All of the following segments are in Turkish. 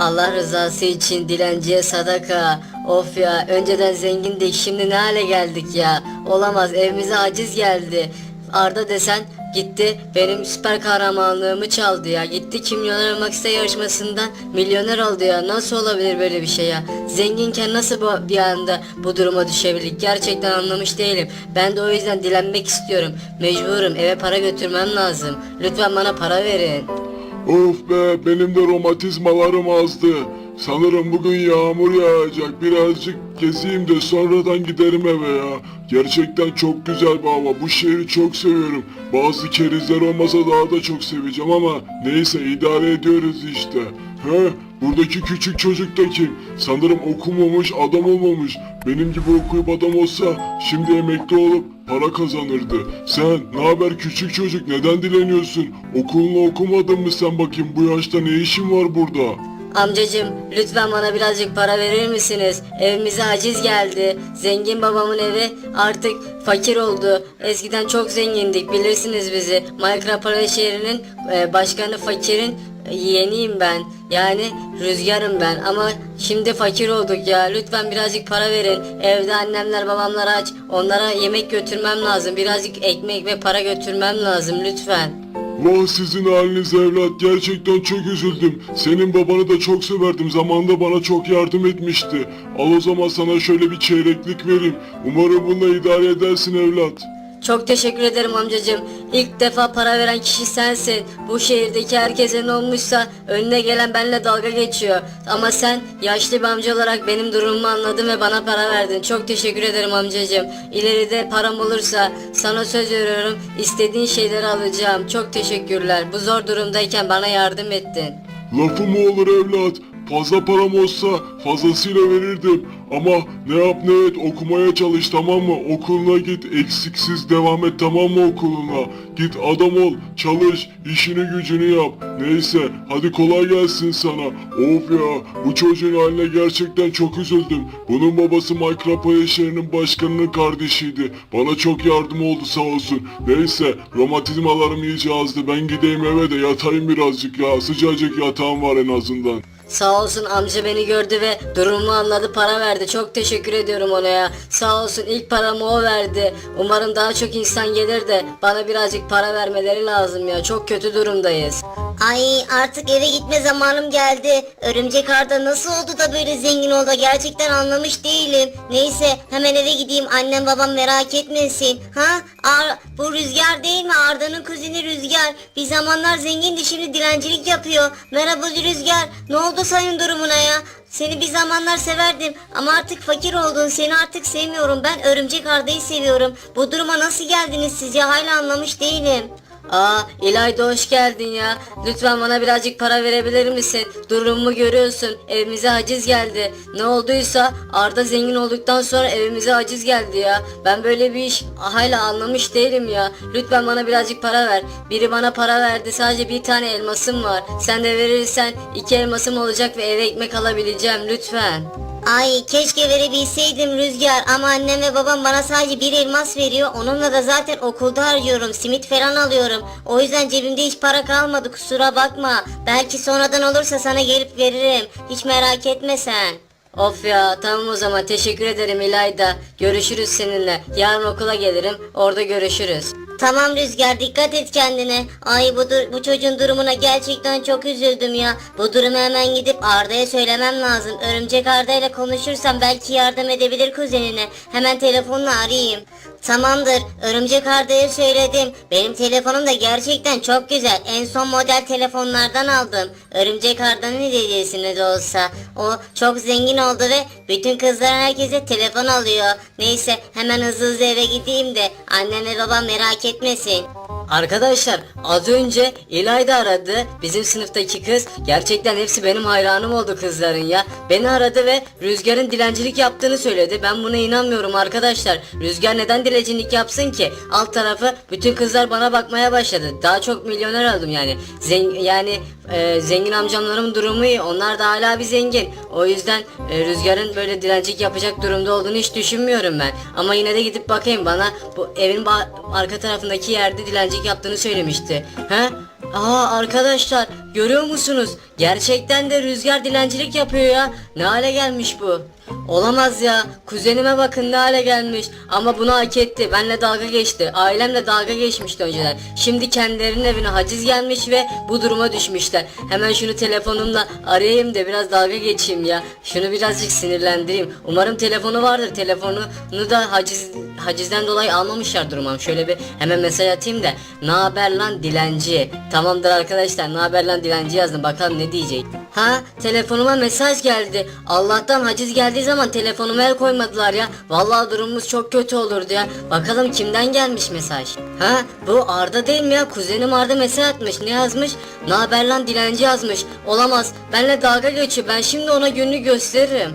Allah rızası için dilenciye sadaka. Of ya önceden zengindik şimdi ne hale geldik ya. Olamaz evimize aciz geldi. Arda desen gitti benim süper kahramanlığımı çaldı ya. Gitti kim milyoner olmak ister yarışmasından milyoner oldu ya. Nasıl olabilir böyle bir şey ya? Zenginken nasıl bu, bir anda bu duruma düşebildik? Gerçekten anlamış değilim. Ben de o yüzden dilenmek istiyorum. Mecburum eve para götürmem lazım. Lütfen bana para verin. Of be benim de romatizmalarım azdı. Sanırım bugün yağmur yağacak. Birazcık gezeyim de sonradan giderim eve ya. Gerçekten çok güzel bir hava. Bu şehri çok seviyorum. Bazı kerizler olmasa daha da çok seveceğim ama neyse idare ediyoruz işte. He, buradaki küçük çocuk da kim? Sanırım okumamış, adam olmamış. Benim gibi okuyup adam olsa şimdi emekli olup para kazanırdı. Sen ne haber küçük çocuk neden dileniyorsun? Okulunu okumadın mı sen bakayım bu yaşta ne işin var burada? Amcacım lütfen bana birazcık para verir misiniz? Evimize aciz geldi. Zengin babamın evi artık fakir oldu. Eskiden çok zengindik bilirsiniz bizi. Minecraft Para şehrinin e, başkanı fakirin yeğeniyim ben. Yani rüzgarım ben ama şimdi fakir olduk ya. Lütfen birazcık para verin. Evde annemler babamlar aç. Onlara yemek götürmem lazım. Birazcık ekmek ve para götürmem lazım lütfen. Vah sizin haliniz evlat gerçekten çok üzüldüm. Senin babanı da çok severdim. Zamanında bana çok yardım etmişti. Al o zaman sana şöyle bir çeyreklik vereyim. Umarım bununla idare edersin evlat. Çok teşekkür ederim amcacığım. İlk defa para veren kişi sensin. Bu şehirdeki herkese ne olmuşsa önüne gelen benimle dalga geçiyor. Ama sen yaşlı bir amca olarak benim durumumu anladın ve bana para verdin. Çok teşekkür ederim amcacığım. İleride param olursa sana söz veriyorum istediğin şeyleri alacağım. Çok teşekkürler. Bu zor durumdayken bana yardım ettin. Lafı mı olur evlat? Fazla param olsa fazlasıyla verirdim. Ama ne yap ne et okumaya çalış tamam mı? Okuluna git eksiksiz devam et tamam mı okuluna? Git adam ol çalış işini gücünü yap. Neyse hadi kolay gelsin sana. Of ya bu çocuğun haline gerçekten çok üzüldüm. Bunun babası Minecraft şehrinin başkanının kardeşiydi. Bana çok yardım oldu sağ olsun. Neyse romatizmalarım iyice azdı. Ben gideyim eve de yatayım birazcık ya. Sıcacık yatağım var en azından. Sağ olsun amca beni gördü ve durumumu anladı para verdi. Çok teşekkür ediyorum ona ya. Sağ olsun ilk paramı o verdi. Umarım daha çok insan gelir de bana birazcık para vermeleri lazım ya. Çok kötü durumdayız. Ay artık eve gitme zamanım geldi. Örümcek Arda nasıl oldu da böyle zengin oldu gerçekten anlamış değilim. Neyse hemen eve gideyim annem babam merak etmesin. Ha Ar bu Rüzgar değil mi Arda'nın kuzeni Rüzgar. Bir zamanlar zengindi şimdi dilencilik yapıyor. Merhaba Rüzgar ne oldu senin durumuna ya? Seni bir zamanlar severdim ama artık fakir oldun. Seni artık sevmiyorum. Ben Örümcek Arda'yı seviyorum. Bu duruma nasıl geldiniz sizce? Hala anlamış değilim. Aa İlayda hoş geldin ya. Lütfen bana birazcık para verebilir misin? Durumumu görüyorsun. Evimize haciz geldi. Ne olduysa Arda zengin olduktan sonra evimize haciz geldi ya. Ben böyle bir iş hala anlamış değilim ya. Lütfen bana birazcık para ver. Biri bana para verdi. Sadece bir tane elmasım var. Sen de verirsen iki elmasım olacak ve eve ekmek alabileceğim. Lütfen. Ay keşke verebilseydim Rüzgar ama annem ve babam bana sadece bir elmas veriyor. Onunla da zaten okulda harcıyorum. Simit falan alıyorum. O yüzden cebimde hiç para kalmadı kusura bakma. Belki sonradan olursa sana gelip veririm. Hiç merak etme sen. Of ya tamam o zaman teşekkür ederim İlayda. Görüşürüz seninle. Yarın okula gelirim. Orada görüşürüz. Tamam Rüzgar dikkat et kendine. Ay bu, dur- bu çocuğun durumuna gerçekten çok üzüldüm ya. Bu durumu hemen gidip Arda'ya söylemem lazım. Örümcek Arda ile konuşursam belki yardım edebilir kuzenine. Hemen telefonla arayayım. Tamamdır. Örümcek Arda'ya söyledim. Benim telefonum da gerçekten çok güzel. En son model telefonlardan aldım. Örümcek Arda'nın hediyesine de olsa. O çok zengin oldu ve bütün kızların herkese telefon alıyor. Neyse hemen hızlı hızlı eve gideyim de annem ve babam merak etmesin. Arkadaşlar az önce İlayda aradı. Bizim sınıftaki kız. Gerçekten hepsi benim hayranım oldu kızların ya. Beni aradı ve Rüzgar'ın dilencilik yaptığını söyledi. Ben buna inanmıyorum arkadaşlar. Rüzgar neden dilencilik yapsın ki? Alt tarafı bütün kızlar bana bakmaya başladı. Daha çok milyoner oldum yani. Zen yani e, zengin amcamlarımın durumu iyi. Onlar da hala bir zengin. O yüzden e, Rüzgar'ın böyle dilencilik yapacak durumda olduğunu hiç düşünmüyorum ben. Ama yine de gidip bakayım bana bu evin arka tarafındaki yerde dilencilik yaptığını söylemişti. He? Aa arkadaşlar görüyor musunuz? Gerçekten de rüzgar dilencilik yapıyor ya. Ne hale gelmiş bu? Olamaz ya. Kuzenime bakın ne hale gelmiş. Ama bunu hak etti. Benle dalga geçti. Ailemle dalga geçmişti önceden. Şimdi kendilerinin evine haciz gelmiş ve bu duruma düşmüşler. Hemen şunu telefonumla arayayım da biraz dalga geçeyim ya. Şunu birazcık sinirlendireyim. Umarım telefonu vardır. Telefonunu da haciz hacizden dolayı almamışlar durumam. Şöyle bir hemen mesaj atayım da. Ne haber lan dilenci? Tamamdır arkadaşlar. Ne haber lan dilenci yazdım. Bakalım ne diyecek. Ha telefonuma mesaj geldi. Allah'tan haciz geldiği zaman telefonuma el koymadılar ya. Vallahi durumumuz çok kötü olurdu ya. Bakalım kimden gelmiş mesaj. Ha bu Arda değil mi ya? Kuzenim Arda mesaj atmış. Ne yazmış? Ne haber lan dilenci yazmış. Olamaz. Benle dalga geçiyor. Ben şimdi ona gününü gösteririm.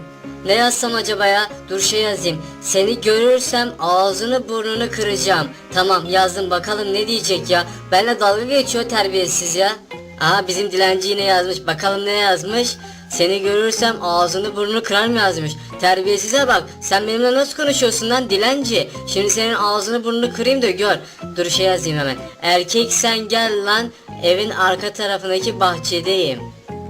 Ne yazsam acaba ya? Dur şey yazayım. Seni görürsem ağzını burnunu kıracağım. Tamam yazdım bakalım ne diyecek ya. Benle dalga geçiyor terbiyesiz ya. Aha bizim dilenci yine yazmış. Bakalım ne yazmış? Seni görürsem ağzını burnunu kırar mı yazmış. Terbiyesize bak. Sen benimle nasıl konuşuyorsun lan dilenci? Şimdi senin ağzını burnunu kırayım da gör. Dur şey yazayım hemen. Erkek sen gel lan. Evin arka tarafındaki bahçedeyim.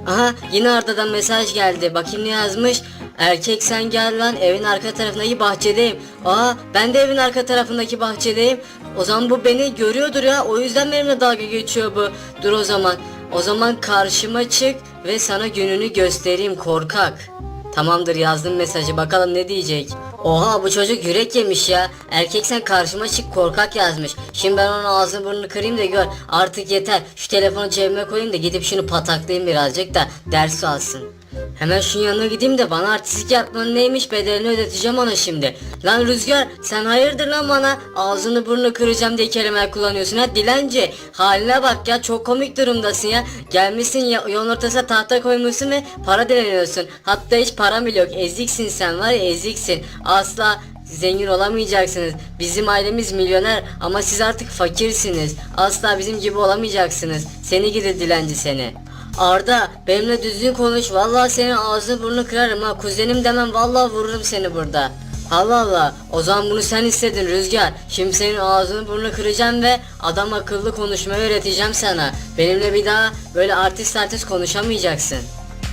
Aha yine Arda'dan mesaj geldi. Bakayım ne yazmış. Erkek sen gel lan evin arka tarafındaki bahçedeyim. Aa ben de evin arka tarafındaki bahçedeyim. O zaman bu beni görüyordur ya. O yüzden benimle dalga geçiyor bu. Dur o zaman. O zaman karşıma çık ve sana gününü göstereyim korkak. Tamamdır yazdım mesajı bakalım ne diyecek. Oha bu çocuk yürek yemiş ya. Erkek sen karşıma çık korkak yazmış. Şimdi ben onun ağzını burnunu kırayım da gör. Artık yeter. Şu telefonu cebime koyayım da gidip şunu pataklayayım birazcık da ders alsın. Hemen şunun yanına gideyim de bana artistik yapmanın neymiş bedelini ödeteceğim ona şimdi. Lan Rüzgar sen hayırdır lan bana ağzını burnunu kıracağım diye kelimeler kullanıyorsun ha dilenci. Haline bak ya çok komik durumdasın ya. Gelmişsin ya yolun ortasına tahta koymuşsun ve para dileniyorsun. Hatta hiç param bile yok eziksin sen var ya eziksin. Asla Zengin olamayacaksınız. Bizim ailemiz milyoner ama siz artık fakirsiniz. Asla bizim gibi olamayacaksınız. Seni gidi dilenci seni. Arda benimle düzgün konuş. Vallahi senin ağzını burnunu kırarım ha. Kuzenim demem vallahi vururum seni burada. Allah Allah. O zaman bunu sen istedin Rüzgar. Şimdi senin ağzını burnunu kıracağım ve adam akıllı konuşmayı öğreteceğim sana. Benimle bir daha böyle artist artist konuşamayacaksın.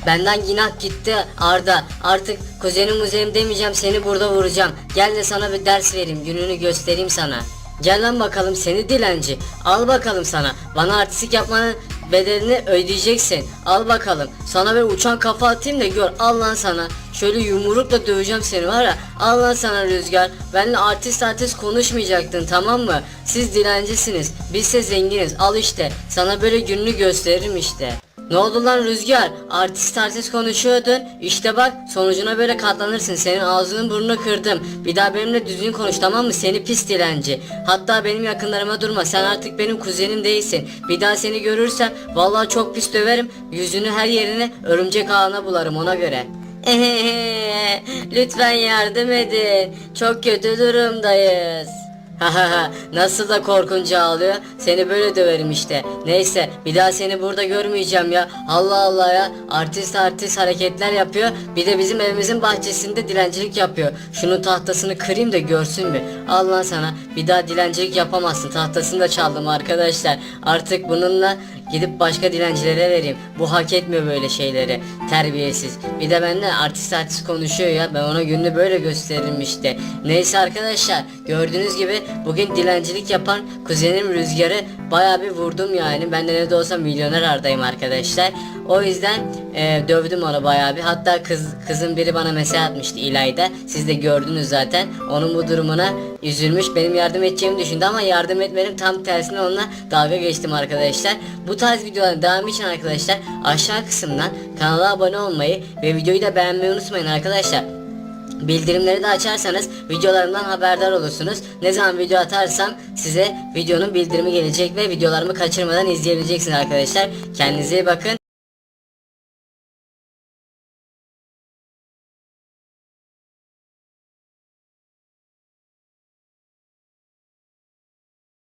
Benden günah gitti Arda. Artık kuzenim muzenim demeyeceğim seni burada vuracağım. Gel de sana bir ders vereyim gününü göstereyim sana. Gel lan bakalım seni dilenci. Al bakalım sana. Bana artistik yapmanın bedelini ödeyeceksin. Al bakalım. Sana bir uçan kafa atayım da gör. Al lan sana. Şöyle yumrukla döveceğim seni var ya. Al lan sana Rüzgar. Benle artist artist konuşmayacaktın tamam mı? Siz dilencisiniz. Bizse zenginiz. Al işte. Sana böyle gününü gösteririm işte. Ne oldu lan Rüzgar? Artist artist konuşuyordun. İşte bak sonucuna böyle katlanırsın. Senin ağzını burnunu kırdım. Bir daha benimle düzgün konuş tamam mı? Seni pis dilenci. Hatta benim yakınlarıma durma. Sen artık benim kuzenim değilsin. Bir daha seni görürsem vallahi çok pis döverim. Yüzünü her yerine örümcek ağına bularım ona göre. Lütfen yardım edin. Çok kötü durumdayız. Nasıl da korkunca ağlıyor. Seni böyle döverim işte. Neyse bir daha seni burada görmeyeceğim ya. Allah Allah ya. Artist artist hareketler yapıyor. Bir de bizim evimizin bahçesinde dilencilik yapıyor. Şunun tahtasını kırayım da görsün bir. Allah sana. Bir daha dilencilik yapamazsın. Tahtasını da çaldım arkadaşlar. Artık bununla Gidip başka dilencilere vereyim. Bu hak etmiyor böyle şeyleri. Terbiyesiz. Bir de benimle artist artist konuşuyor ya. Ben ona gününü böyle gösteririm işte. Neyse arkadaşlar. Gördüğünüz gibi bugün dilencilik yapan kuzenim Rüzgar'ı bayağı bir vurdum yani. Ben de ne de olsa milyoner ardayım arkadaşlar. O yüzden e, dövdüm onu bayağı bir. Hatta kız kızın biri bana mesaj atmıştı İlayda. Siz de gördünüz zaten. Onun bu durumuna üzülmüş. Benim yardım edeceğimi düşündü ama yardım etmedim. Tam tersine onunla dalga geçtim arkadaşlar. Bu tarz videoların devamı için arkadaşlar aşağı kısımdan kanala abone olmayı ve videoyu da beğenmeyi unutmayın arkadaşlar. Bildirimleri de açarsanız videolarımdan haberdar olursunuz. Ne zaman video atarsam size videonun bildirimi gelecek ve videolarımı kaçırmadan izleyebileceksiniz arkadaşlar. Kendinize iyi bakın.